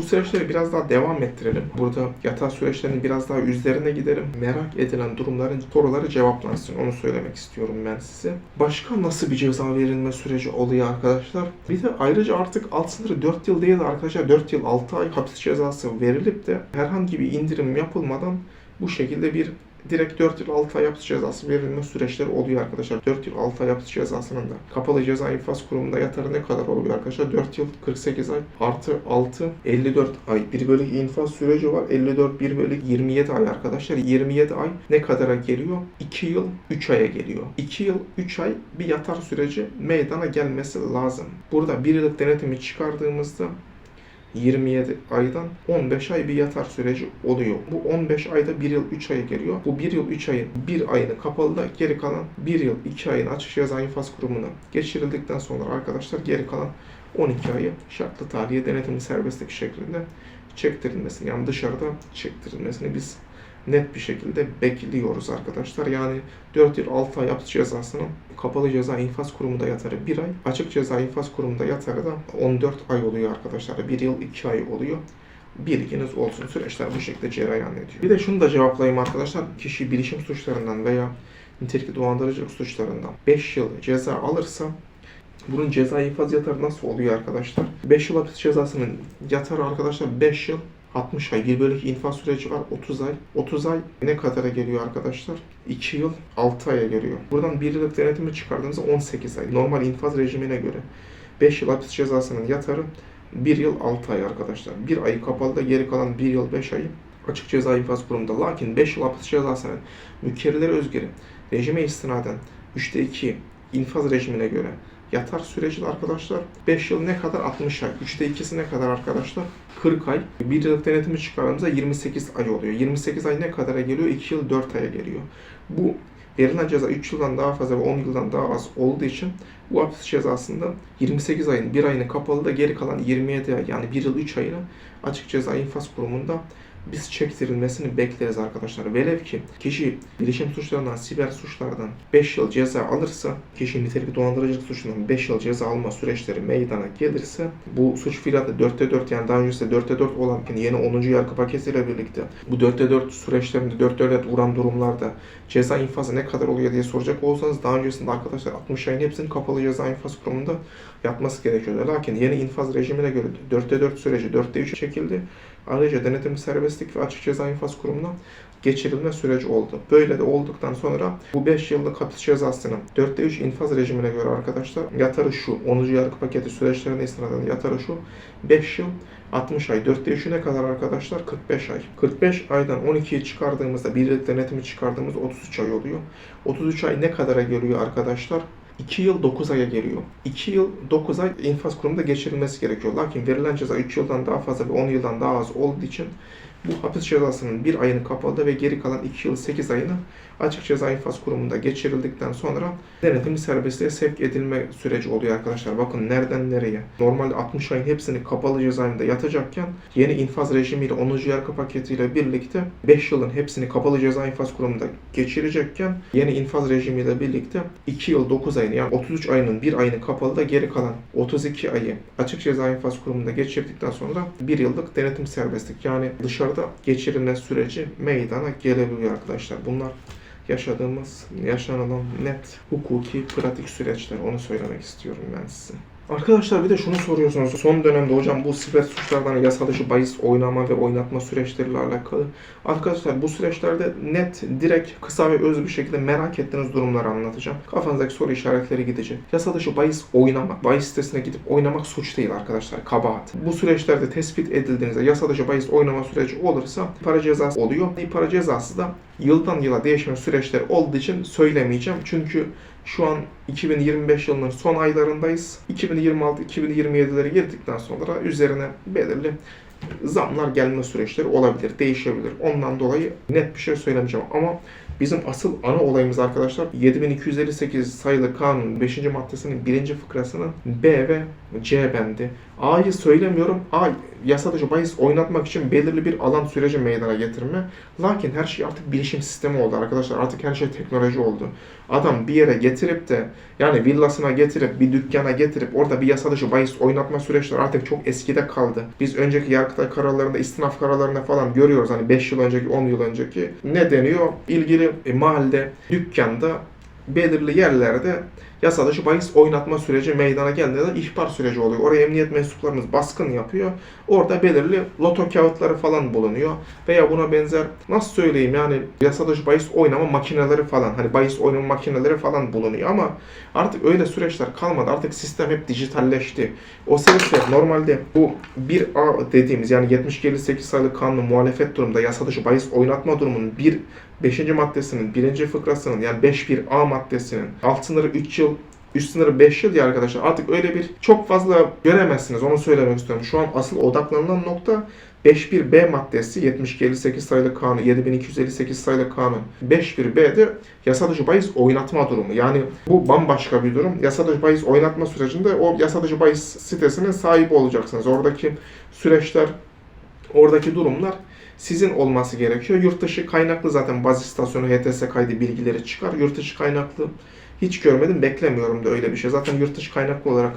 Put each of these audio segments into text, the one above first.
Bu süreçleri biraz daha devam ettirelim. Burada yatağı süreçlerinin biraz daha üzerine gidelim. Merak edilen durumların soruları cevaplansın. Onu söylemek istiyorum ben size. Başka nasıl bir ceza verilme süreci oluyor arkadaşlar? Bir de ayrıca artık alt sınırı 4 yıl değil de arkadaşlar 4 yıl 6 ay hapis cezası verilip de herhangi bir indirim yapılmadan bu şekilde bir direkt 4 yıl 6 ay hapis cezası verilme süreçleri oluyor arkadaşlar. 4 yıl 6 ay hapis cezasının da kapalı ceza infaz kurumunda yatarı ne kadar oluyor arkadaşlar? 4 yıl 48 ay artı 6 54 ay. 1 bölü infaz süreci var. 54 1 bölü 27 ay arkadaşlar. 27 ay ne kadara geliyor? 2 yıl 3 aya geliyor. 2 yıl 3 ay bir yatar süreci meydana gelmesi lazım. Burada 1 yıllık denetimi çıkardığımızda 27 aydan 15 ay bir yatar süreci oluyor. Bu 15 ayda 1 yıl 3 aya geliyor. Bu 1 yıl 3 ayın 1 ayını kapalıda geri kalan 1 yıl 2 ayın açık ceza infaz kurumuna geçirildikten sonra arkadaşlar geri kalan 12 ayı şartlı tahliye denetimi serbestlik şeklinde çektirilmesini yani dışarıda çektirilmesini biz net bir şekilde bekliyoruz arkadaşlar. Yani 4 yıl 6 ay hapis cezasının kapalı ceza infaz kurumunda yatarı 1 ay, açık ceza infaz kurumunda yatarı da 14 ay oluyor arkadaşlar. 1 yıl 2 ay oluyor. Bilginiz olsun süreçler bu şekilde cereyan ediyor. Bir de şunu da cevaplayayım arkadaşlar. Kişi bilişim suçlarından veya nitelikli dolandırıcılık suçlarından 5 yıl ceza alırsa bunun ceza infaz yatarı nasıl oluyor arkadaşlar? 5 yıl hapis cezasının yatarı arkadaşlar 5 yıl 60 ay. 1 bölü 2 infaz süreci var 30 ay. 30 ay ne kadara geliyor arkadaşlar? 2 yıl 6 aya geliyor. Buradan 1 yıllık denetimi çıkardığımızda 18 ay. Normal infaz rejimine göre 5 yıl hapis cezasının yatarı 1 yıl 6 ay arkadaşlar. 1 ayı kapalıda geri kalan 1 yıl 5 ayı açık ceza infaz kurumunda. Lakin 5 yıl hapis cezasının mükerrelere özgürü rejime istinaden 3'te 2 infaz rejimine göre yatar süreci arkadaşlar 5 yıl ne kadar 60 ay. 3'te 2'si ne kadar arkadaşlar? 40 ay. 1 yıllık denetimi çıkardığımızda 28 ay oluyor. 28 ay ne kadara geliyor? 2 yıl 4 aya geliyor. Bu verilen ceza 3 yıldan daha fazla ve 10 yıldan daha az olduğu için bu hapis cezasında 28 ayın 1 ayını kapalı da geri kalan 27 ay yani 1 yıl 3 ayını açık ceza infaz kurumunda biz çektirilmesini bekleriz arkadaşlar. Velev ki kişi bilişim suçlarından, siber suçlardan 5 yıl ceza alırsa, kişi nitelikli dolandırıcılık suçundan 5 yıl ceza alma süreçleri meydana gelirse, bu suç fiilinde 4'te 4 yani daha öncesinde 4'te 4 olanken yeni 10. yargı paketiyle birlikte bu 4'te 4 süreçlerinde 4'te 4 vuran durumlarda ceza infazı ne kadar oluyor diye soracak olsanız daha öncesinde arkadaşlar 60 ayın hepsinin kapalı ceza infaz kurumunda yatması gerekiyordu. Lakin yeni infaz rejimine göre 4'te 4 süreci 4'te 3 çekildi. Ayrıca denetim serbestlik ve açık ceza infaz kurumuna geçirilme süreci oldu. Böyle de olduktan sonra bu 5 yıllık hapis cezasının 4'te 3 infaz rejimine göre arkadaşlar yatarı şu 10. yargı paketi süreçlerine istinaden yatarı şu 5 yıl 60 ay. 4'te 3'ü ne kadar arkadaşlar? 45 ay. 45 aydan 12'yi çıkardığımızda bir yıllık denetimi çıkardığımızda 33 ay oluyor. 33 ay ne kadara geliyor arkadaşlar? 2 yıl 9 aya geliyor. 2 yıl 9 ay infaz kurumunda geçirilmesi gerekiyor. Lakin verilen ceza 3 yıldan daha fazla ve 10 yıldan daha az olduğu için bu hapis cezasının bir ayını kapalı ve geri kalan 2 yıl 8 ayını açık ceza infaz kurumunda geçirildikten sonra denetimli serbestliğe sevk edilme süreci oluyor arkadaşlar. Bakın nereden nereye. Normalde 60 ayın hepsini kapalı cezaevinde yatacakken yeni infaz rejimiyle 10. yargı paketiyle birlikte 5 yılın hepsini kapalı ceza infaz kurumunda geçirecekken yeni infaz rejimiyle birlikte 2 yıl 9 ayını yani 33 ayının bir ayını kapalıda geri kalan 32 ayı açık ceza infaz kurumunda geçirdikten sonra 1 yıllık denetim serbestlik yani dışarıda geçirilme süreci meydana gelebiliyor arkadaşlar. Bunlar yaşadığımız, yaşanılan net hukuki pratik süreçler. Onu söylemek istiyorum ben size. Arkadaşlar bir de şunu soruyorsunuz. Son dönemde hocam bu siber suçlardan yasa dışı bahis oynama ve oynatma süreçleriyle alakalı. Arkadaşlar bu süreçlerde net, direkt, kısa ve öz bir şekilde merak ettiğiniz durumları anlatacağım. Kafanızdaki soru işaretleri gidecek. Yasa dışı bahis oynamak, bahis sitesine gidip oynamak suç değil arkadaşlar. Kabahat. Bu süreçlerde tespit edildiğinizde yasa dışı bahis oynama süreci olursa para cezası oluyor. Para cezası da yıldan yıla değişme süreçleri olduğu için söylemeyeceğim. Çünkü şu an 2025 yılının son aylarındayız. 2026-2027'lere girdikten sonra üzerine belirli zamlar gelme süreçleri olabilir, değişebilir. Ondan dolayı net bir şey söylemeyeceğim ama bizim asıl ana olayımız arkadaşlar 7258 sayılı kanun 5. maddesinin 1. fıkrasının B ve C bendi. A'yı söylemiyorum. A yasa dışı bahis oynatmak için belirli bir alan süreci meydana getirme. Lakin her şey artık bilişim sistemi oldu arkadaşlar. Artık her şey teknoloji oldu. Adam bir yere getirip de yani villasına getirip bir dükkana getirip orada bir yasa dışı bahis oynatma süreçleri artık çok eskide kaldı. Biz önceki yargıtay kararlarında, istinaf kararlarında falan görüyoruz. Hani 5 yıl önceki, 10 yıl önceki ne deniyor? İlgili e, mahallede, dükkanda belirli yerlerde yasa dışı bahis oynatma süreci meydana geldiğinde de ihbar süreci oluyor. Oraya emniyet mensuplarımız baskın yapıyor. Orada belirli loto kağıtları falan bulunuyor. Veya buna benzer nasıl söyleyeyim yani yasa dışı bahis oynama makineleri falan hani bahis oynama makineleri falan bulunuyor ama artık öyle süreçler kalmadı. Artık sistem hep dijitalleşti. O sebeple normalde bu 1A dediğimiz yani 70-58 sayılı kanun muhalefet durumunda yasa dışı bahis oynatma durumunun bir 5. maddesinin 1. fıkrasının yani 5.1a maddesinin alt sınırı 3 yıl üst sınırı 5 yıl ya arkadaşlar artık öyle bir çok fazla göremezsiniz onu söylemek istiyorum. Şu an asıl odaklanılan nokta 5.1b maddesi 7258 sayılı kanun 7258 sayılı kanun 5.1b'de yasa dışı bahis oynatma durumu. Yani bu bambaşka bir durum. Yasa dışı bahis oynatma sürecinde o yasa dışı bahis sitesinin sahibi olacaksınız. Oradaki süreçler, oradaki durumlar sizin olması gerekiyor. Yurt dışı kaynaklı zaten baz istasyonu HTS kaydı bilgileri çıkar. Yurt dışı kaynaklı hiç görmedim, beklemiyorum da öyle bir şey. Zaten yurt dışı kaynaklı olarak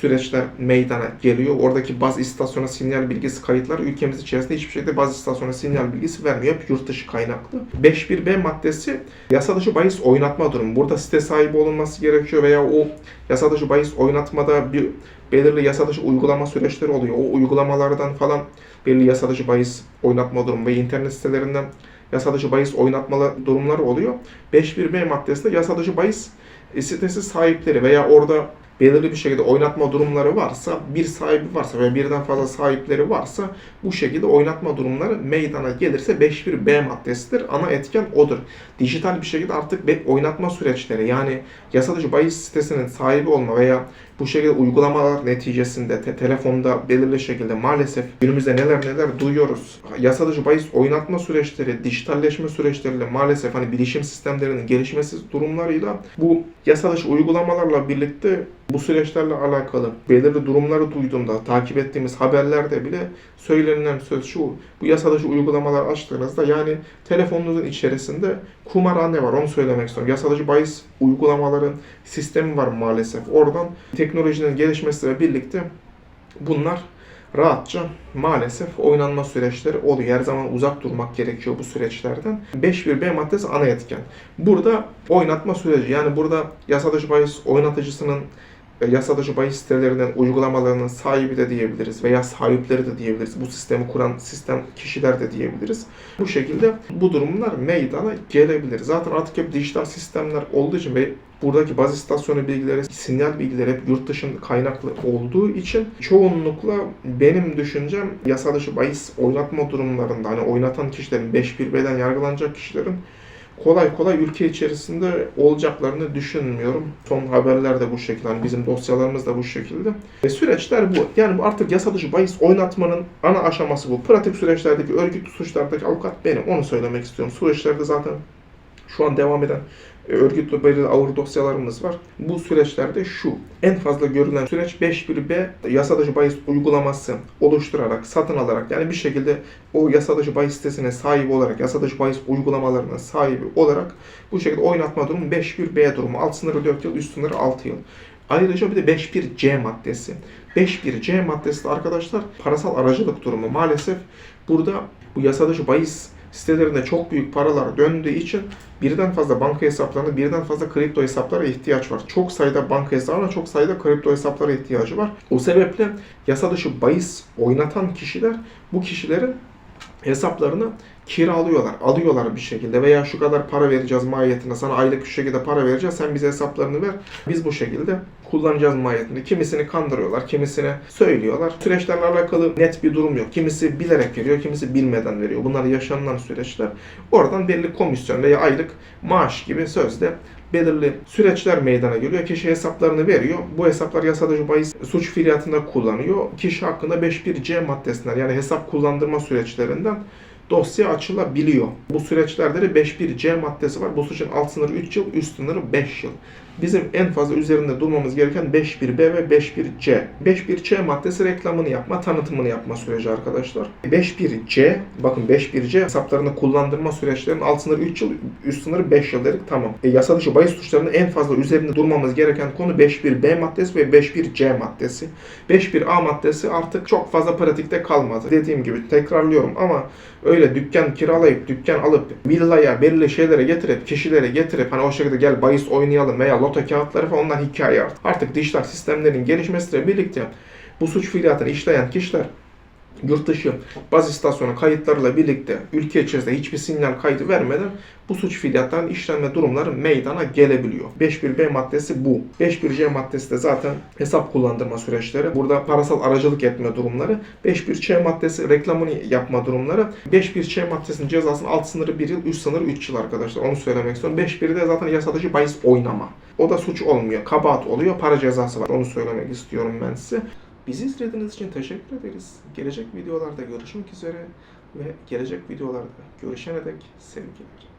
süreçler meydana geliyor. Oradaki baz istasyona sinyal bilgisi kayıtları ülkemiz içerisinde hiçbir şekilde baz istasyona sinyal bilgisi vermiyor. Hep yurt dışı kaynaklı. 5.1b maddesi yasa dışı bahis oynatma durumu. Burada site sahibi olunması gerekiyor veya o yasa dışı bahis oynatmada bir belirli yasa dışı uygulama süreçleri oluyor. O uygulamalardan falan belirli yasa dışı bahis oynatma durumu ve internet sitelerinden yasa dışı bahis oynatmalı durumları oluyor. 5.1b maddesinde yasa dışı bahis sitesi sahipleri veya orada belirli bir şekilde oynatma durumları varsa, bir sahibi varsa veya birden fazla sahipleri varsa bu şekilde oynatma durumları meydana gelirse 5.1b maddesidir. Ana etken odur. Dijital bir şekilde artık oynatma süreçleri yani yasa dışı bahis sitesinin sahibi olma veya bu şekilde uygulamalar neticesinde te- telefonda belirli şekilde maalesef günümüzde neler neler duyuyoruz. Yasa dışı bahis oynatma süreçleri, dijitalleşme süreçleriyle maalesef hani bilişim sistemlerinin gelişmesi durumlarıyla bu yasa uygulamalarla birlikte bu süreçlerle alakalı belirli durumları duyduğumda, takip ettiğimiz haberlerde bile söylenilen söz şu, bu yasa dışı uygulamalar açtığınızda yani telefonunuzun içerisinde kumarhane var onu söylemek istiyorum. Yasa dışı bahis uygulamaların sistemi var maalesef. Oradan teknolojinin gelişmesiyle birlikte bunlar rahatça maalesef oynanma süreçleri oluyor. Her zaman uzak durmak gerekiyor bu süreçlerden. 5.1b maddesi ana etken. Burada oynatma süreci yani burada yasa dışı bahis oynatıcısının yasa dışı bahis sitelerinin uygulamalarının sahibi de diyebiliriz veya sahipleri de diyebiliriz. Bu sistemi kuran sistem kişiler de diyebiliriz. Bu şekilde bu durumlar meydana gelebilir. Zaten artık hep dijital sistemler olduğu için ve buradaki baz istasyonu bilgileri, sinyal bilgileri hep yurt dışında kaynaklı olduğu için çoğunlukla benim düşüncem yasa dışı bahis oynatma durumlarında hani oynatan kişilerin 5.1b'den yargılanacak kişilerin kolay kolay ülke içerisinde olacaklarını düşünmüyorum. Son haberler de bu şekilde. Hani bizim dosyalarımız da bu şekilde. E, süreçler bu. Yani bu artık yasa dışı bahis oynatmanın ana aşaması bu. Pratik süreçlerdeki örgütlü suçlardaki avukat benim. Onu söylemek istiyorum. Süreçlerde zaten şu an devam eden örgütlü belirli ağır dosyalarımız var. Bu süreçlerde şu. En fazla görülen süreç 5.1b yasa dışı bahis uygulaması oluşturarak, satın alarak yani bir şekilde o yasa dışı bahis sitesine sahip olarak, yasa dışı bahis uygulamalarının sahibi olarak bu şekilde oynatma durumu 5.1b durumu. Alt sınırı 4 yıl, üst sınırı 6 yıl. Ayrıca bir de 5.1c maddesi. 5.1c maddesi de arkadaşlar parasal aracılık durumu. Maalesef burada bu yasa dışı bahis sitelerinde çok büyük paralar döndüğü için birden fazla banka hesaplarına, birden fazla kripto hesaplara ihtiyaç var. Çok sayıda banka hesabına, çok sayıda kripto hesaplara ihtiyacı var. O sebeple yasa dışı bahis oynatan kişiler bu kişilerin hesaplarını kiralıyorlar, alıyorlar bir şekilde veya şu kadar para vereceğiz mahiyetinde sana aylık şu şekilde para vereceğiz sen bize hesaplarını ver biz bu şekilde kullanacağız mahiyetinde. Kimisini kandırıyorlar, kimisine söylüyorlar. Süreçlerle alakalı net bir durum yok. Kimisi bilerek veriyor, kimisi bilmeden veriyor. Bunlar yaşanılan süreçler. Oradan belli komisyon veya aylık maaş gibi sözde belirli süreçler meydana geliyor. Kişi hesaplarını veriyor. Bu hesaplar yasa dışı bahis suç fiiliyatında kullanıyor. Kişi hakkında 5.1c maddesinden yani hesap kullandırma süreçlerinden dosya açılabiliyor. Bu süreçlerde de 5.1c maddesi var. Bu suçun alt sınırı 3 yıl, üst sınırı 5 yıl. Bizim en fazla üzerinde durmamız gereken 5.1b ve 5.1c. 5.1c maddesi reklamını yapma, tanıtımını yapma süreci arkadaşlar. 5.1c, bakın 5.1c hesaplarını kullandırma süreçlerinin alt sınırı 3 yıl, üst sınırı 5 yıl dedik tamam. E, yasa dışı bahis suçlarında en fazla üzerinde durmamız gereken konu 5.1b maddesi ve 5.1c maddesi. 5.1a maddesi artık çok fazla pratikte kalmadı. Dediğim gibi tekrarlıyorum ama öyle dükkan kiralayıp dükkan alıp villaya belirli şeylere getirip kişilere getirip hani o şekilde gel bahis oynayalım veya loto kağıtları falan onlar hikaye artık. Artık dijital sistemlerin gelişmesiyle birlikte bu suç fiiliyatını işleyen kişiler yurt dışı baz istasyonu kayıtlarıyla birlikte ülke içerisinde hiçbir sinyal kaydı vermeden bu suç fiiliyatlarının işlenme durumları meydana gelebiliyor. 5.1b maddesi bu. 5.1c maddesi de zaten hesap kullandırma süreçleri. Burada parasal aracılık etme durumları. 5.1c maddesi reklamını yapma durumları. 5.1c maddesinin cezasının alt sınırı 1 yıl, üst sınırı 3 yıl arkadaşlar. Onu söylemek istiyorum. 5.1'de zaten yasa dışı bahis oynama. O da suç olmuyor. Kabahat oluyor. Para cezası var. Onu söylemek istiyorum ben size. Bizi izlediğiniz için teşekkür ederiz. Gelecek videolarda görüşmek üzere ve gelecek videolarda görüşene dek sevgiler.